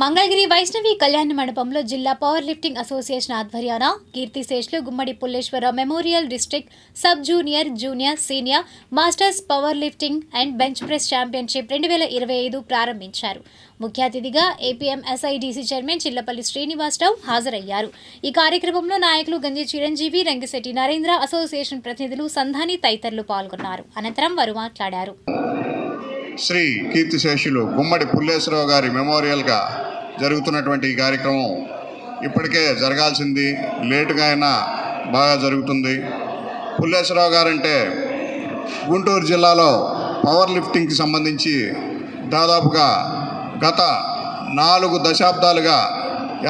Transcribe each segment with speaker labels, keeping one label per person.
Speaker 1: మంగళగిరి వైష్ణవి కళ్యాణ మండపంలో జిల్లా పవర్ లిఫ్టింగ్ అసోసియేషన్ ఆధ్వర్యాన కీర్తిశేష్లు Gummadi Pulleshwara memorial district sub junior junior senior masters power lifting and bench press championship రెండు వేల ఇరవై ఐదు ప్రారంభించారు. ముఖ్య అతిథిగా ఏపీఎంఎస్ఐడిసి చైర్మన్ చిల్లపల్లి శ్రీనివాసరావు హాజరయ్యారు. ఈ కార్యక్రమంలో నాయకులు గంజి చిరంజీవి రంగిశెట్టి నరేంద్ర అసోసియేషన్ ప్రతినిధులు సంధాని తదితరులు పాల్గొన్నారు. అనంతరం వారు మాట్లాడారు.
Speaker 2: శ్రీ కీర్తిశేషులు గుమ్మడి పుల్లేశ్వరరావు గారి మెమోరియల్గా జరుగుతున్నటువంటి ఈ కార్యక్రమం ఇప్పటికే జరగాల్సింది లేటుగా అయినా బాగా జరుగుతుంది. పుల్లేశ్వరరావు గారంటే గుంటూరు జిల్లాలో పవర్ లిఫ్టింగ్కి సంబంధించి దాదాపుగా గత నాలుగు దశాబ్దాలుగా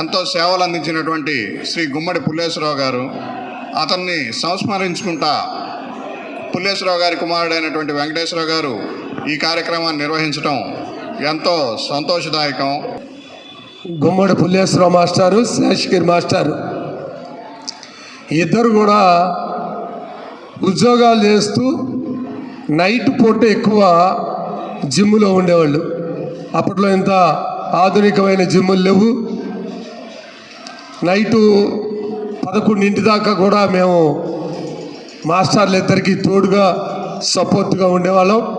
Speaker 2: ఎంతో సేవలు అందించినటువంటి శ్రీ గుమ్మడి పుల్లేశ్వరరావు గారు అతన్ని సంస్మరించుకుంటా పుల్లేశ్వరరావు గారి కుమారుడైనటువంటి వెంకటేశ్వరరావు గారు ఈ కార్యక్రమాన్ని నిర్వహించడం ఎంతో సంతోషదాయకం.
Speaker 3: గుమ్మడి పుల్లేశ్వరరావు మాస్టారు శేషగిరి మాస్టారు. ఇద్దరు కూడా ఉద్యోగాలు చేస్తూ నైట్ పూట ఎక్కువ జిమ్లో ఉండేవాళ్ళు. అప్పట్లో ఇంత ఆధునికమైన జిమ్ములు లేవు. నైటు పదకొండింటి దాకా కూడా మేము మాస్టర్లు ఇద్దరికి తోడుగా సపోర్ట్గా ఉండేవాళ్ళం.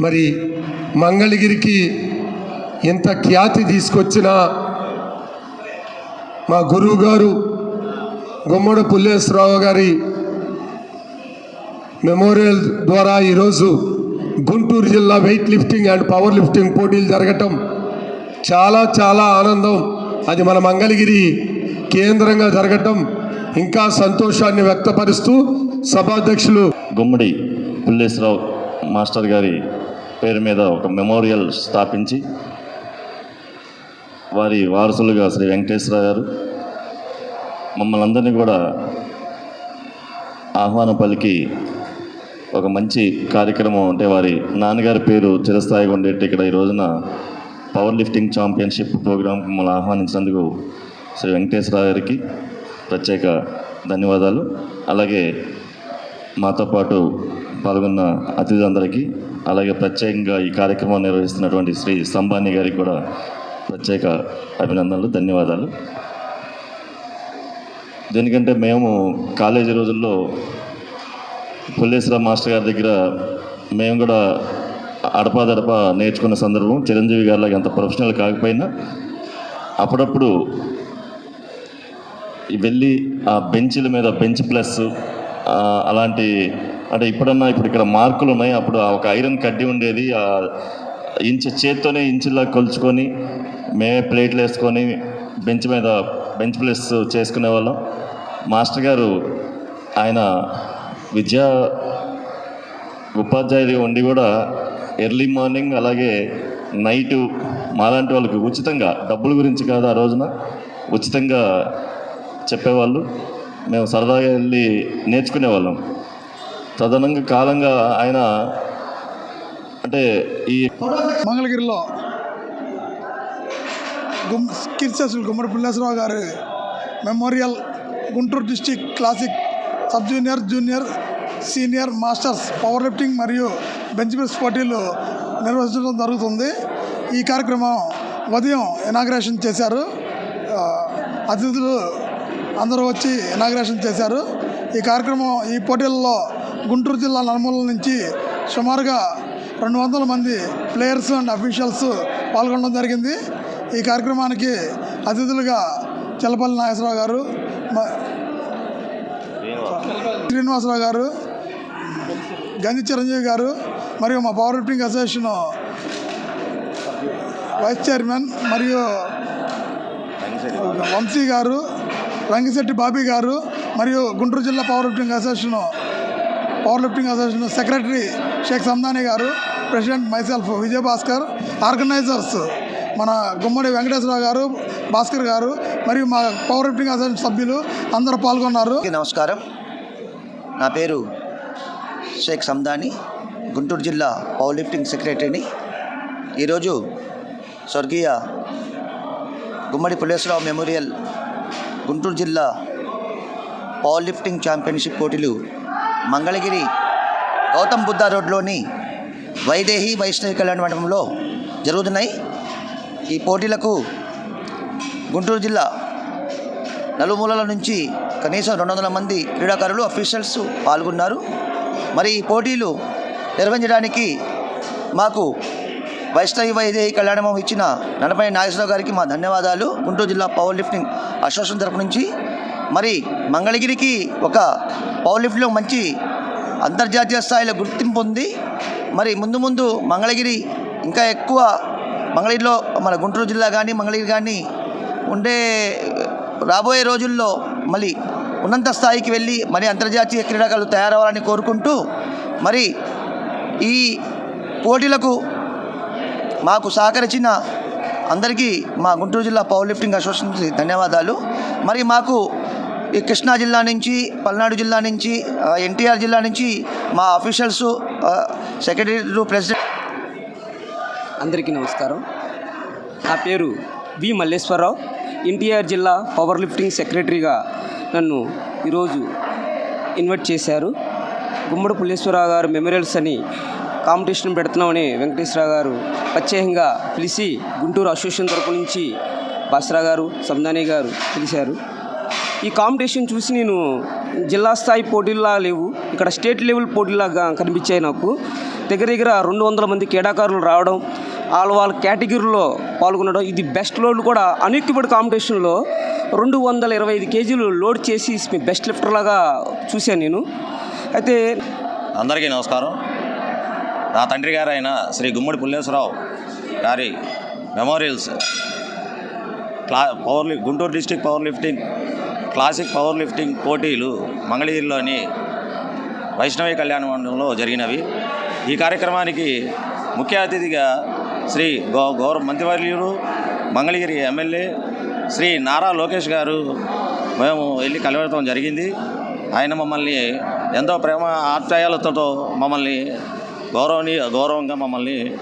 Speaker 3: మరి మంగళగిరికి ఎంత ఖ్యాతి తీసుకొచ్చిన మా గురువు గారు గుమ్మడి పుల్లేశ్వరరావు గారి మెమోరియల్ ద్వారా ఈరోజు గుంటూరు జిల్లా weight lifting and power lifting పోటీలు జరగటం చాలా చాలా ఆనందం. అది మన మంగళగిరి కేంద్రంగా జరగటం ఇంకా సంతోషాన్ని వ్యక్తపరుస్తూ సభాధ్యక్షులు
Speaker 4: గుమ్మడి పుల్లేశ్వరరావు మాస్టర్ గారి పేరు మీద ఒక మెమోరియల్ స్థాపించి వారి వారసులుగా శ్రీ వెంకటేశ్వర గారు మమ్మల్ని అందరినీ కూడా ఆహ్వానం పలికి ఒక మంచి కార్యక్రమం అంటే వారి నాన్నగారి పేరు చిరస్థాయిగా ఉండేట్టు ఇక్కడ ఈ రోజున పవర్ లిఫ్టింగ్ ఛాంపియన్షిప్ ప్రోగ్రాం మమ్మల్ని ఆహ్వానించినందుకు శ్రీ వెంకటేశ్వర గారికి ప్రత్యేక ధన్యవాదాలు. అలాగే మాతో పాటు పాల్గొన్న అతిథులందరికీ అలాగే ప్రత్యేకంగా ఈ కార్యక్రమం నిర్వహిస్తున్నటువంటి శ్రీ సంబాని గారికి కూడా ప్రత్యేక అభినందనలు ధన్యవాదాలు. దీనికంటే మేము కాలేజీ రోజుల్లో పుల్లేశ్వర మాస్టర్ గారి దగ్గర మేము కూడా అడపాదడప నేర్చుకున్న సందర్భం చిరంజీవి గారిలాగా అంత ప్రొఫెషనల్ కాకపోయినా అప్పుడప్పుడు వెళ్ళి ఆ బెంచ్ల మీద బెంచ్ ప్లస్ అలాంటి అంటే ఇప్పుడన్నా ఇప్పుడు ఇక్కడ మార్కులు ఉన్నాయి. అప్పుడు ఆ ఒక ఐరన్ కడ్డీ ఉండేది. ఆ ఇంచు చేత్తోనే ఇంచులా కొలుచుకొని మేమే ప్లేట్లు వేసుకొని బెంచ్ మీద బెంచ్ ప్లేస్ చేసుకునే వాళ్ళం. మాస్టర్ గారు ఆయన విద్యా ఉపాధ్యాయులు ఉండి కూడా ఎర్లీ మార్నింగ్ అలాగే నైటు మాలాంటి వాళ్ళకి ఉచితంగా డబ్బుల గురించి కాదు ఆ రోజున ఉచితంగా చెప్పేవాళ్ళు. మేము సరదాగా వెళ్ళి నేర్చుకునేవాళ్ళం తదనంగా కాలంగా ఆయన అంటే ఈ
Speaker 5: మంగళగిరిలో గుమ్ కీర్తిశేషులు గుమ్మడి పుల్లేశ్వరరావు గారి memorial Guntur district classic sub junior junior senior masters power lifting మరియు బెంచ్ ప్రెస్ పోటీలు నిర్వహించడం జరుగుతుంది. ఈ కార్యక్రమం ఉదయం ఇనాగ్రేషన్ చేశారు. అతిథులు అందరూ వచ్చి ఇనాగ్రేషన్ చేశారు. ఈ కార్యక్రమం ఈ పోటీల్లో గుంటూరు జిల్లా నలుమూలల నుంచి సుమారుగా రెండు వందల మంది ప్లేయర్స్ అండ్ అఫీషియల్స్ పాల్గొనడం జరిగింది. ఈ కార్యక్రమానికి అతిథులుగా చెల్లపల్లి నాగేశ్వరరావు గారు మ- శ్రీనివాసరావు గారు గంజి చిరంజీవి గారు మరియు మా power lifting association vice chairman మరియు వంశీ గారు రంగిశెట్టి బాబీ గారు మరియు గుంటూరు జిల్లా power lifting association power lifting association secretary Sheikh Sandani గారు president myself Vijay Bhaskar organisers మన గుమ్మడి వెంకటేశ్వరరావు గారు భాస్కర్ గారు మరియు మా పవర్ లిఫ్టింగ్ అసోసియేషన్ సభ్యులు అందరూ పాల్గొన్నారు.
Speaker 6: నమస్కారం. నా పేరు షేక్ సందాని గుంటూరు జిల్లా పవర్ లిఫ్టింగ్ సెక్రటరీని ఈరోజు స్వర్గీయ గుమ్మడి పులేశ్వరరావు మెమోరియల్ గుంటూరు జిల్లా పవర్ లిఫ్టింగ్ ఛాంపియన్షిప్ పోటీలు మంగళగిరి గౌతమ్ బుద్ధ రోడ్లోని వైదేహి వైష్ణవి కళ్యాణ మండపంలో జరుగుతున్నాయి. ఈ పోటీలకు గుంటూరు జిల్లా నలుమూలల నుంచి కనీసం రెండు వందల మంది క్రీడాకారులు అఫీషియల్స్ పాల్గొన్నారు. మరి ఈ పోటీలు నిర్వహించడానికి మాకు వైష్ణవి వైదేహి కళ్యాణమం ఇచ్చిన నడపై నాగేశ్వరరావు గారికి మా ధన్యవాదాలు. గుంటూరు జిల్లా పవర్ లిఫ్టింగ్ అసోసియేషన్ తరపు నుంచి. మరి మంగళగిరికి ఒక పవర్ లిఫ్ట్లో మంచి అంతర్జాతీయ స్థాయిలో గుర్తింపు ఉంది. మరి ముందు ముందు మంగళగిరి ఇంకా ఎక్కువ మంగళగిరిలో మన గుంటూరు జిల్లా కానీ మంగళగిరి కానీ ఉండే రాబోయే రోజుల్లో మళ్ళీ ఉన్నంత స్థాయికి వెళ్ళి మరి అంతర్జాతీయ క్రీడాకారులు తయారవ్వాలని కోరుకుంటూ మరి ఈ పోటీలకు మాకు సహకరించిన అందరికీ మా గుంటూరు జిల్లా పవర్ లిఫ్టింగ్ అసోసియేషన్ ధన్యవాదాలు. మరి మాకు ఈ కృష్ణా జిల్లా నుంచి పల్నాడు జిల్లా నుంచి ఎన్టీఆర్ జిల్లా నుంచి మా అఫీషియల్స్ సెక్రటరీ ప్రెసిడెంట్
Speaker 7: అందరికీ నమస్కారం. నా పేరు వి మల్లేశ్వరరావు. ఎన్టీఆర్ జిల్లా పవర్ లిఫ్టింగ్ సెక్రటరీగా నన్ను ఈరోజు ఇన్వైట్ చేశారు. గుమ్మడి పుల్లేశ్వరరావు గారు మెమోరియల్స్ అని కాంపిటీషన్ పెడుతున్నామని వెంకటేశ్వరరావు గారు ప్రత్యేకంగా పిలిచి గుంటూరు అసోసియేషన్ తరపు నుంచి బాసరా గారు సందాని గారు పిలిచారు. ఈ కాంపిటీషన్ చూసి నేను జిల్లా స్థాయి పోటీల్లా లేవు ఇక్కడ స్టేట్ లెవెల్ పోటీలాగా కనిపించాయి నాకు. దగ్గర దగ్గర రెండు వందల మంది క్రీడాకారులు రావడం వాళ్ళ వాళ్ళ కేటగిరీలో పాల్గొనడం ఇది బెస్ట్ లోడ్ కూడా. అన్ఎక్యుపైడ్ కాంపిటీషన్లో రెండు వందల ఇరవై ఐదు కేజీలు లోడ్ చేసి బెస్ట్ లిఫ్టర్ లాగా చూశాను నేను. అయితే
Speaker 8: అందరికీ నమస్కారం. నా తండ్రి గారు అయిన శ్రీ గుమ్మడి పుల్లేశ్వరరావు గారి మెమోరియల్స్ క్లా power lift Guntur district power lifting classic power lifting పోటీలు మంగళగిరిలోని వైష్ణవి కళ్యాణ మండలంలో జరిగినవి. ఈ కార్యక్రమానికి ముఖ్య అతిథిగా శ్రీ గౌ గౌరవ మంత్రివర్యులు మంగళగిరి ఎమ్మెల్యే శ్రీ నారా లోకేష్ గారు మేము వెళ్ళి కలవడం జరిగింది. ఆయన మమ్మల్ని ఎంతో ప్రేమ ఆప్యాయాలతో మమ్మల్ని గౌరవనీయ గౌరవంగా మమ్మల్ని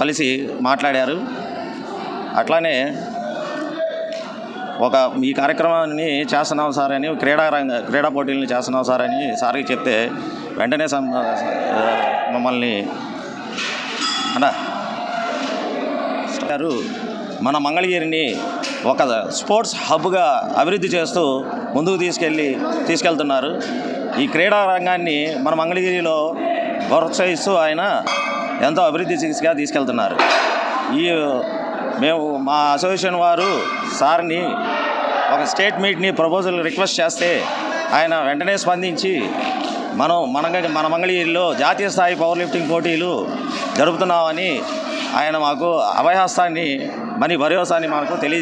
Speaker 8: కలిసి మాట్లాడారు. అట్లానే ఒక ఈ కార్యక్రమాన్ని చేస్తున్నాం సార్ అని క్రీడా రంగ క్రీడా పోటీలను చేస్తున్నాం సార్ అని సార్కి చెప్తే వెంటనే సం- మమ్మల్ని అన్నా గారు మన మంగళగిరిని ఒక స్పోర్ట్స్ హబ్గా అభివృద్ధి చేస్తూ ముందుకు తీసుకెళ్ళి తీసుకెళ్తున్నారు. ఈ క్రీడా రంగాన్ని మన మంగళగిరిలో ప్రోత్సహిస్తూ ఆయన ఎంతో అభివృద్ధి దిశగా తీసుకెళ్తున్నారు. ఈ మేము మా అసోసియేషన్ వారు సార్ని ఒక స్టేట్ మీట్ని ప్రపోజల్ రిక్వెస్ట్ చేస్తే ఆయన వెంటనే స్పందించి మనం మన మన మంగళగిరిలో జాతీయ స్థాయి పవర్ లిఫ్టింగ్ పోటీలు జరుపుతున్నామని ఆయన మాకు అభయహస్తాన్ని మరి భరోసాన్ని మాకు తెలియజే